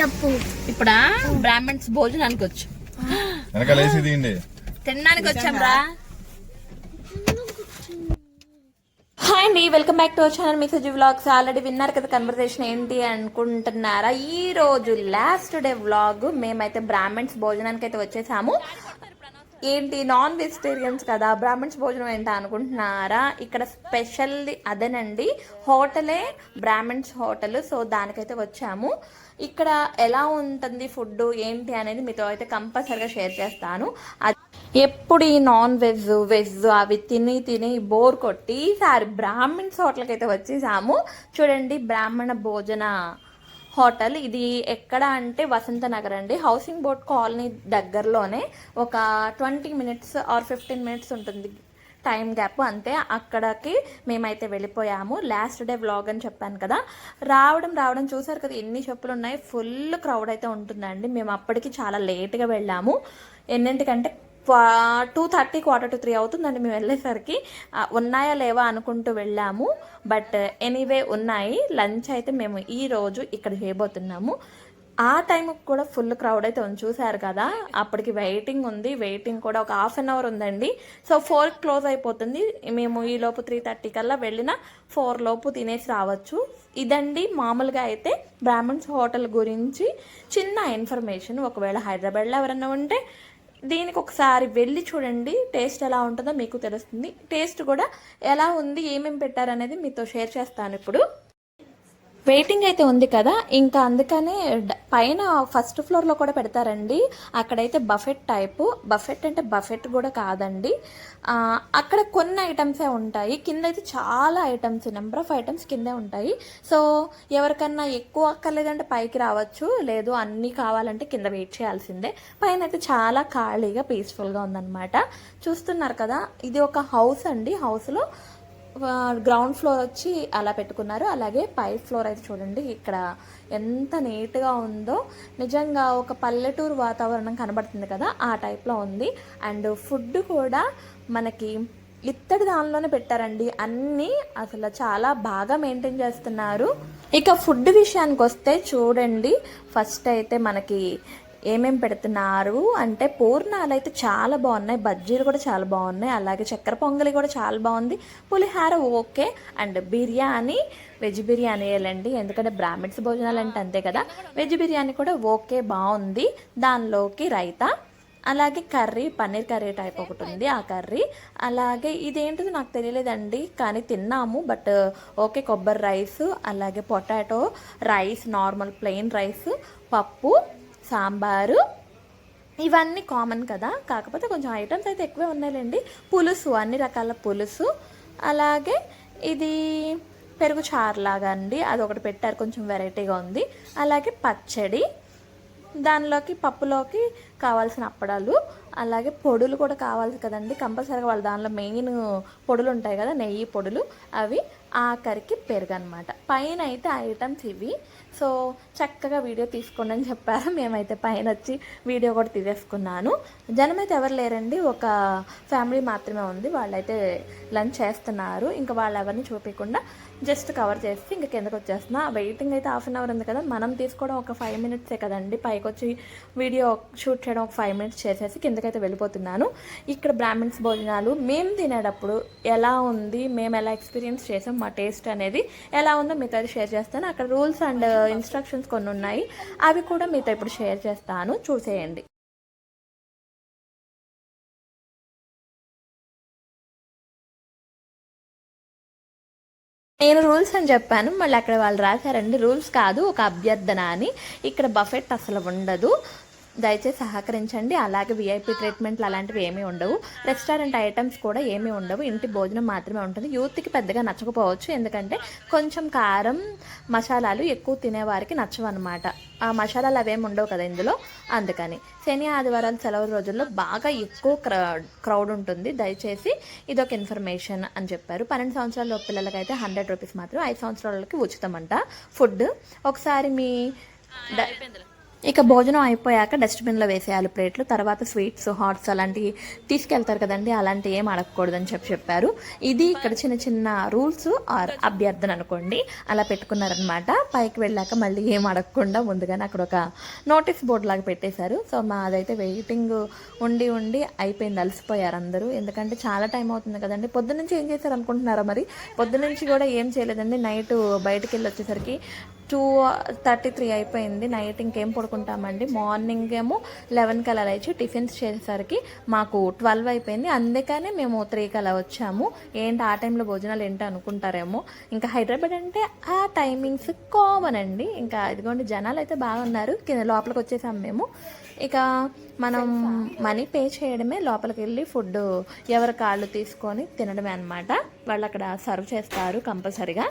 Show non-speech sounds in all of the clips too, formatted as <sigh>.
చెప్పు ఇప్పుడా? బ్రాహ్మణ్స్ భోజనానికి వచ్చు. వెనకాలేసి తీయండి. తినడానికి వచ్చాం రా. హాయ్ అండి welcome back to our channel me Saji vlogs. Already విన్నారు కదా కన్వర్సేషన్ ఏంటి అనుకుంటున్నారా? ఈ రోజు లాస్ట్ డే వ్లాగ్. మేమైతే బ్రాహ్మణ్స్ భోజనానికి అయితే వచ్చేసాము. ఏంటి నాన్ వెజిటేరియన్స్ కదా బ్రాహ్మణ్స్ భోజనం ఏంటా అనుకుంటున్నారా? ఇక్కడ స్పెషల్ అదేనండి హోటలే బ్రాహ్మణ్స్ హోటల్. సో దానికైతే వచ్చాము. ఇక్కడ ఎలా ఉంటుంది ఫుడ్ ఏంటి అనేది మీతో అయితే కంపల్సరిగా షేర్ చేస్తాను. ఎప్పుడు ఈ నాన్ వెజ్ వెజ్ అవి తిని తిని బోర్ కొట్టి ఈసారి బ్రాహ్మణ్స్ హోటల్కి అయితే వచ్చేసాము. చూడండి బ్రాహ్మణ భోజన హోటల్. ఇది ఎక్కడ అంటే వసంత నగర్ అండి. హౌసింగ్ బోర్డ్ కాలనీ దగ్గరలోనే ఒక twenty minutes or fifteen minutes ఉంటుంది టైం గ్యాప్. అంతే అక్కడికి మేమైతే వెళ్ళిపోయాము. లాస్ట్ డే వ్లాగ్ అని చెప్పాను కదా. రావడం రావడం చూసారు కదా ఎన్ని చెప్పులు ఉన్నాయి. ఫుల్ క్రౌడ్ అయితే ఉంటుందండి. మేము అప్పటికి చాలా లేట్గా వెళ్ళాము. ఎన్నింటికంటే two thirty quarter to three అవుతుందండి మేము వెళ్ళేసరికి. ఉన్నాయా లేవా అనుకుంటూ వెళ్ళాము. బట్ ఎనీవే ఉన్నాయి. లంచ్ అయితే మేము ఈ రోజు ఇక్కడ చేయబోతున్నాము. ఆ టైంకి కూడా ఫుల్ క్రౌడ్ అయితే ఉంది. చూసారు కదా? అప్పటికి వెయిటింగ్ ఉంది. వెయిటింగ్ కూడా ఒక హాఫ్ అన్ అవర్ ఉందండి. సో ఫోర్ క్లోజ్ అయిపోతుంది. మేము ఈ లోపు త్రీ థర్టీ కల్లా వెళ్ళిన ఫోర్ లోపు తినేసి రావచ్చు. ఇదండి మామూలుగా అయితే బ్రాహ్మణ్స్ హోటల్ గురించి చిన్న ఇన్ఫర్మేషన్ ఒకవేళ హైదరాబాద్లో ఎవరైనా ఉంటే దీనికి ఒకసారి వెళ్ళి చూడండి టేస్ట్ ఎలా ఉంటుందో మీకు తెలుస్తుంది. టేస్ట్ కూడా ఎలా ఉంది ఏమేమి పెట్టారనేది మీతో షేర్ చేస్తాను ఇప్పుడు. వెయిటింగ్ అయితే ఉంది కదా ఇంకా అందుకనే డ- పైన ఫస్ట్ ఫ్లోర్లో కూడా పెడతారండి. అక్కడైతే బఫెట్ టైపు బఫెట్ అంటే బఫెట్ కూడా కాదండి. అక్కడ కొన్ని ఐటమ్సే ఉంటాయి. కింద అయితే చాలా ఐటమ్స్ నెంబర్ ఆఫ్ ఐటమ్స్ కిందే ఉంటాయి. సో ఎవరికన్నా ఎక్కువ అక్కర్లేదంటే పైకి రావచ్చు. లేదు అన్నీ కావాలంటే కింద వెయిట్ చేయాల్సిందే. పైన అయితే చాలా ఖాళీగా పీస్ఫుల్గా ఉందన్నమాట. చూస్తున్నారు కదా ఇది ఒక హౌస్ అండి. హౌస్లో గ్రౌండ్ ఫ్లోర్ వచ్చి అలా పెట్టుకున్నారు. అలాగే పై ఫ్లోర్ అయితే చూడండి ఇక్కడ ఎంత నీట్గా ఉందో. నిజంగా ఒక పల్లెటూరు వాతావరణం కనబడుతుంది కదా ఆ టైప్లో ఉంది. అండ్ ఫుడ్ కూడా మనకి ఇత్తడి దానిలోనే పెట్టారండి. అన్నీ అసలు చాలా బాగా మెయింటైన్ చేస్తున్నారు. ఇక ఫుడ్ విషయానికి వస్తే చూడండి ఫస్ట్ అయితే మనకి ఏమేం పెడుతున్నారు అంటే పూర్ణాలు అయితే చాలా బాగున్నాయి బజ్జీలు కూడా చాలా బాగున్నాయి అలాగే చక్కెర పొంగలి కూడా చాలా బాగుంది పులిహార okay and biryani veg biryani వేయాలండి ఎందుకంటే బ్రాహ్మిన్స్ భోజనాలు అంటే అంతే కదా వెజ్ బిర్యానీ కూడా ఓకే బాగుంది దానిలోకి రైతా అలాగే కర్రీ పన్నీర్ కర్రీ టైప్ ఒకటి ఉంది ఆ కర్రీ అలాగే ఇదేంటిది నాకు తెలియలేదండి కానీ తిన్నాము బట్ ఓకే కొబ్బరి రైస్ అలాగే potato rice normal plain rice పప్పు సాంబారు. ఇవన్నీ కామన్ కదా. కాకపోతే కొంచెం ఐటమ్స్ అయితే ఎక్కువే ఉన్నాయిలేండి. పులుసు అన్ని రకాల పులుసు. అలాగే ఇది పెరుగు చారులాగా అండి అది ఒకటి పెట్టారు కొంచెం వెరైటీగా ఉంది. అలాగే పచ్చడి. దానిలోకి పప్పులోకి కావాల్సిన అప్పడాలు. అలాగే పొడులు కూడా కావాలి కదండి. కంపల్సరీగా వాళ్ళ దానిలో మెయిన్ పొడులు ఉంటాయి కదా నెయ్యి పొడులు. అవి ఆఖరికి పెరుగు అనమాట పైన అయితే ఐటమ్స్ ఇవి. సో చక్కగా వీడియో తీసుకోండి అని చెప్పారు. మేమైతే పైన వచ్చి వీడియో కూడా తీసేసుకున్నాను. జనం అయితే ఎవరు లేరండి. ఒక ఫ్యామిలీ మాత్రమే ఉంది. వాళ్ళైతే లంచ్ చేస్తున్నారు. ఇంకా వాళ్ళు ఎవరిని చూపించకుండా జస్ట్ కవర్ చేసి ఇంకా కిందకి వచ్చేస్తున్నా. వెయిటింగ్ అయితే హాఫ్ అన్ అవర్ ఉంది కదా. మనం తీసుకోవడం ఒక ఫైవ్ మినిట్సే కదండి. పైకి వచ్చి వీడియో షూట్ చేయడం ఒక ఫైవ్ మినిట్స్ చేసేసి కిందకైతే వెళ్ళిపోతున్నాను. ఇక్కడ బ్రాహ్మిన్స్ భోజనాలు మేము తినేటప్పుడు ఎలా ఉంది? మేము ఎలా ఎక్స్పీరియన్స్ చేసాం? మా టేస్ట్ అనేది ఎలా ఉందో మీతో షేర్ చేస్తాను. అక్కడ రూల్స్ అండ్ ఇన్స్ట్రక్షన్స్ కొన్ని ఉన్నాయి అవి కూడా మీతో ఇప్పుడు షేర్ చేస్తాను. చూసేయండి. నేను రూల్స్ అని చెప్పాను. మళ్ళీ అక్కడ వాళ్ళు రాశారండి. రూల్స్ కాదు ఒక అభ్యర్థన అని. ఇక్కడ బఫెట్ అసలు ఉండదు. దయచేసి సహకరించండి. అలాగే విఐపి ట్రీట్మెంట్లు అలాంటివి ఏమీ ఉండవు. రెస్టారెంట్ ఐటమ్స్ కూడా ఏమీ ఉండవు. ఇంటి భోజనం మాత్రమే ఉంటుంది. యూత్కి పెద్దగా నచ్చకపోవచ్చు. ఎందుకంటే కొంచెం కారం మసాలాలు ఎక్కువ తినేవారికి నచ్చవన్నమాట. ఆ మసాలాలు అవేమి ఉండవు కదా ఇందులో. అందుకని శని ఆదివారాలు సెలవు రోజుల్లో బాగా ఎక్కువ క్రౌడ్ క్రౌడ్ ఉంటుంది. దయచేసి ఇదొక ఇన్ఫర్మేషన్ అని చెప్పారు. పన్నెండు సంవత్సరాల పిల్లలకైతే హండ్రెడ్ రూపీస్ మాత్రం ఐదు సంవత్సరాలకి ఉచితం అంట ఫుడ్. ఒకసారి మీ ఇక భోజనం అయిపోయాక డస్ట్బిన్లో వేసేయాలి ప్లేట్లు తర్వాత స్వీట్స్ హాట్స్ అలాంటివి తీసుకెళ్తారు కదండి అలాంటివి ఏం అడగకూడదని చెప్పి చెప్పారు. ఇది ఇక్కడ చిన్న చిన్న రూల్స్ ఆర్ అభ్యర్థన అనుకోండి. అలా పెట్టుకున్నారనమాట. పైకి వెళ్ళాక మళ్ళీ ఏం అడగకుండా ముందుగానే అక్కడ ఒక నోటీస్ బోర్డు లాగా పెట్టేశారు. సో మా అదైతే వెయిటింగ్ ఉండి ఉండి అయిపోయింది అలసిపోయారు అందరూ. ఎందుకంటే చాలా టైం అవుతుంది కదండి. పొద్దునుంచి ఏం చేశారు అనుకుంటున్నారా మరి? పొద్దునుంచి కూడా ఏం చేయలేదండి. నైట్ బయటకు వెళ్ళి వచ్చేసరికి టూ థర్టీ త్రీ అయిపోయింది. నైట్ ఇంకేం పడుకుంటామండి? మార్నింగ్ ఏమో లెవెన్కి అలా లేచి టిఫిన్స్ చేసేసరికి మాకు ట్వెల్వ్ అయిపోయింది. అందుకనే మేము త్రీకి అలా వచ్చాము. ఏంటి ఆ టైంలో భోజనాలు ఏంటి అనుకుంటారేమో? ఇంకా హైదరాబాద్ అంటే ఆ టైమింగ్స్ కామన్ అండి. ఇంకా ఇదిగోండి జనాలు అయితే బాగున్నారు. కింద లోపలికి వచ్చేసాం మేము. ఇక మనం మనీ పే చేయడమే లోపలికి వెళ్ళి ఫుడ్ ఎవరి కాళ్ళు తీసుకొని తినడమే అనమాట వాళ్ళు అక్కడ సర్వ్ చేస్తారు కంపల్సరిగా.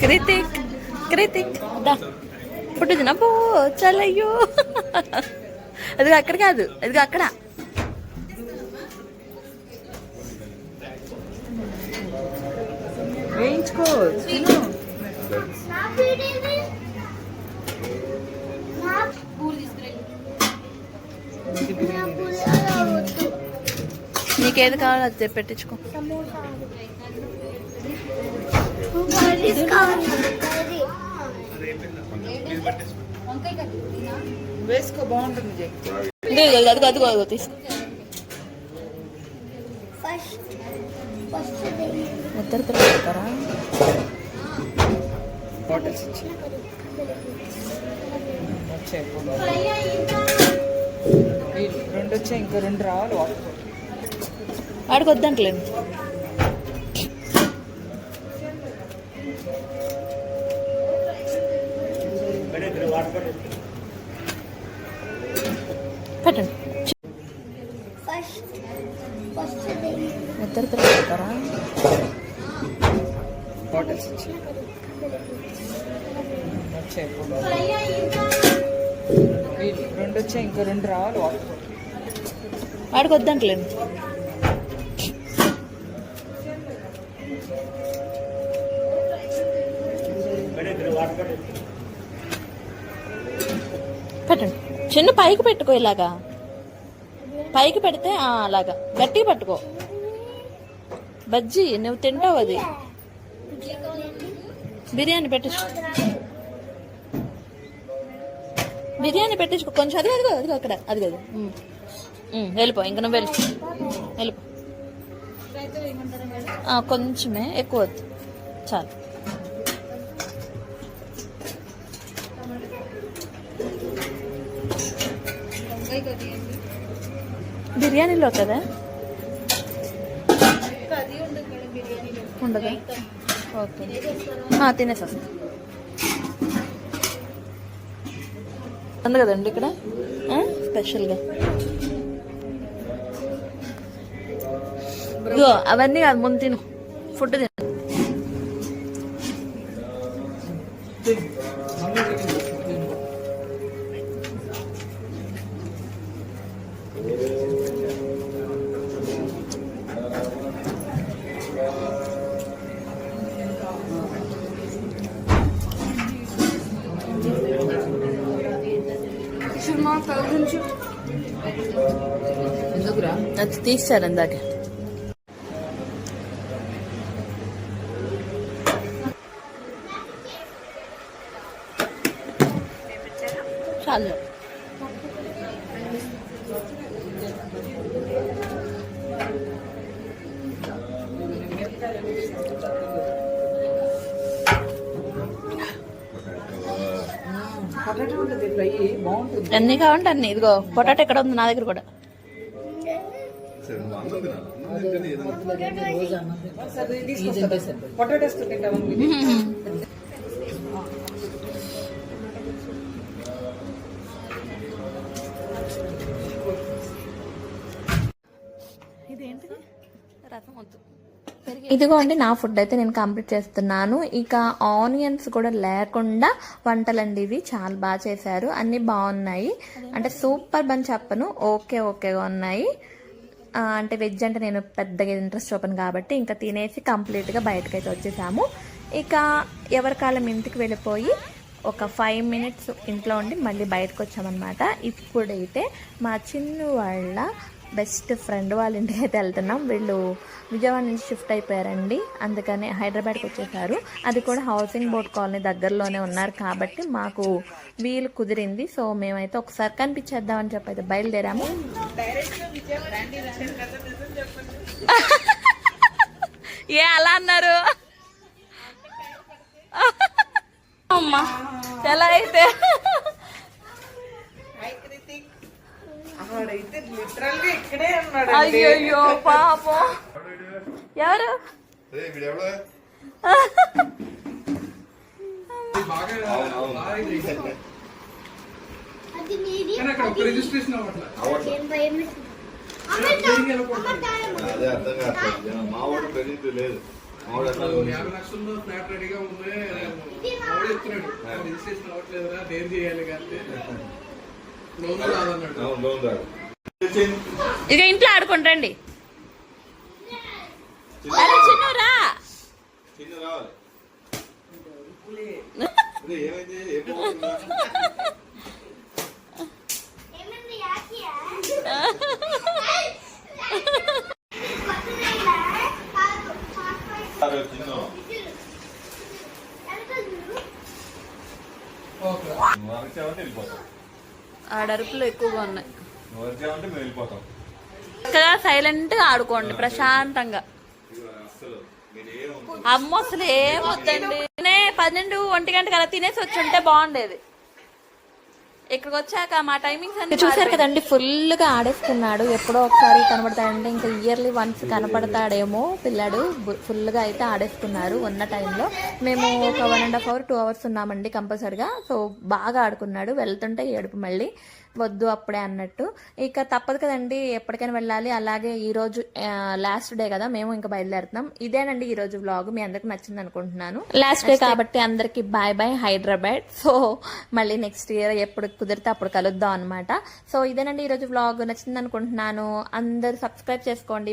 కృతిక్ కృతిక్ దా ఫుడ్ తినపో చల్లయ్యో అది అక్కడ కాదు అది అక్కడ వేయించుకో తిను నీకేది కావాలో అది పెట్టించుకో వేసుకో బాగుంటుంది అదిగో అదిగో అదిగో తీసుకో. ఇద్దరు బాటిల్స్ ఇచ్చి. వీళ్ళు రెండు వచ్చాయి ఇంకో రెండు రావాలి. వాటర్ రెండు వచ్చాయి ఇంకో రెండు రావాలి వాటర్ వాడికి వద్దంటలేదు పెట్టండి. చిన్న పైకి పెట్టుకో ఇలాగా. పైకి పెడితే అలాగా. గట్టిగా పట్టుకో. బజ్జీ నువ్వు తింటావు అది. బిర్యానీ పెట్టచ్చు బిర్యానీ పెట్టించుకో. కొంచెం అది అదిగో అదిగో అక్కడ. అది కాదు వెళ్ళిపో ఇంక నువ్వు వెళ్ళిపో. వెళ్ళిపో కొంచెమే ఎక్కువ వద్దు. చాలు. బిర్యానీలో కదా? ఉండదా? ఓకే. తినేసా తినేసి ఉంది కదండి ఇక్కడ? ఆ, స్పెషల్గా. ఇగో అవన్నీ కాదు ముందు తిను. ఫుడ్ తిను. తీస్తారు ఇందాక. చాలు. ఎన్ని కావాలంటే అన్ని. ఇదిగో పొటాటో ఎక్కడ ఉంది నా దగ్గర కూడా? పొటాటోస్తో ఇదిగోండి నా ఫుడ్ అయితే నేను కంప్లీట్ చేస్తున్నాను. ఇక ఆనియన్స్ కూడా లేకుండా వంటలండి ఇవి. చాలా బాగా చేశారు. అన్ని బాగున్నాయి. అంటే సూపర్ అని చెప్పను. ఓకే ఓకేగా ఉన్నాయి. అంటే వెజ్ అంటే నేను పెద్దగా ఇంట్రెస్ట్ చూపను కాబట్టి ఇంకా తినేసి కంప్లీట్గా బయటకైతే అయితే వచ్చేసాము. ఇక ఎవరి కాలం ఇంటికి వెళ్ళిపోయి ఒక ఫైవ్ మినిట్స్ ఇంట్లో ఉండి మళ్ళీ బయటకు వచ్చామన్నమాట. ఇప్పుడైతే మా చిన్ను వాళ్ళ బెస్ట్ ఫ్రెండ్ వాళ్ళ ఇంటికి అయితే వెళ్తున్నాం. వీళ్ళు విజయవాడ నుంచి షిఫ్ట్ అయిపోయారండి. అందుకని హైదరాబాద్కి వచ్చేసారు. అది కూడా హౌసింగ్ బోర్డ్ కాలనీ దగ్గరలోనే ఉన్నారు కాబట్టి మాకు వీలు కుదిరింది. సో మేమైతే ఒకసారి కనిపించేద్దామని చెప్పి అయితే బయలుదేరాము. <laughs> ఏ అలా అన్నారు? <laughs> అమ్మా ఎలా అయితే అయ్యయ్యో పాపం ఎవరు రిజిస్ట్రేషన్. అదే అర్థం కాదు మా వాడు లేదు యాభై లక్షల్లో ఫ్లాట్ రెడీగా ఉంది ఆవిడ చెప్తున్నాడు రిజిస్ట్రేషన్ అవ్వట్లేదురా దేని చేయాలి కానీ లోన్ రాదన్నాడు. అవును, లోన్ రాడు ఇక ఇంట్లో ఆడుకుంటండి చిన్నరా చిన్న రావాలి? ఏమైంది యాకియా? కొత్తదేనా? కాదు, చాక్లెట్. అరే చిన్న ఎంత చూడు? ఓకే వెళ్ళిపోతాం ఆడరుపులు ఎక్కువగా ఉన్నాయి. నువ్వు అరిచావంటే మేము వెళ్ళిపోతాం. చక్కగా సైలెంట్గా ఆడుకోండి ప్రశాంతంగా. అమ్మ అసలు ఏం వద్దండి. నే పన్నెండు ఒంటి గంటకి అలా తినేసి వచ్చి ఉంటే బాగుండేది. ఇక్కడికి వచ్చాక మా టైమింగ్స్ అన్ని చూసారు కదండి ఫుల్గా ఆడేస్తున్నాడు ఎప్పుడో ఒకసారి కనబడతాడంటే ఇంకా ఇయర్లీ వన్స్ కనపడతాడేమో పిల్లాడు. ఫుల్గా అయితే ఆడేసుకున్నారు ఉన్న టైంలో మేము ఒక one and half hour two hours ఉన్నామండి కంపల్సరిగా. సో బాగా ఆడుకున్నాడు. వెళ్తుంటే ఏడుపు మళ్ళీ. వద్దు అప్పుడే అన్నట్టు. ఇక తప్పదు కదండి ఎప్పటికైనా వెళ్ళాలి. అలాగే ఈ రోజు లాస్ట్ డే కదా మేము ఇంకా బయలుదేరుతున్నాం. ఇదేనండి ఈ రోజు వ్లాగ్ మీ అందరికి నచ్చింది అనుకుంటున్నాను. లాస్ట్ డే కాబట్టి అందరికి బాయ్ బాయ్ హైదరాబాద్ సో మళ్ళీ నెక్స్ట్ ఇయర్ ఎప్పుడు కుదిరితే అప్పుడు కలుద్దాం అనమాట సో ఇదేనండి ఈ రోజు వ్లాగ్ నచ్చింది అనుకుంటున్నాను. అందరు సబ్స్క్రైబ్ చేసుకోండి.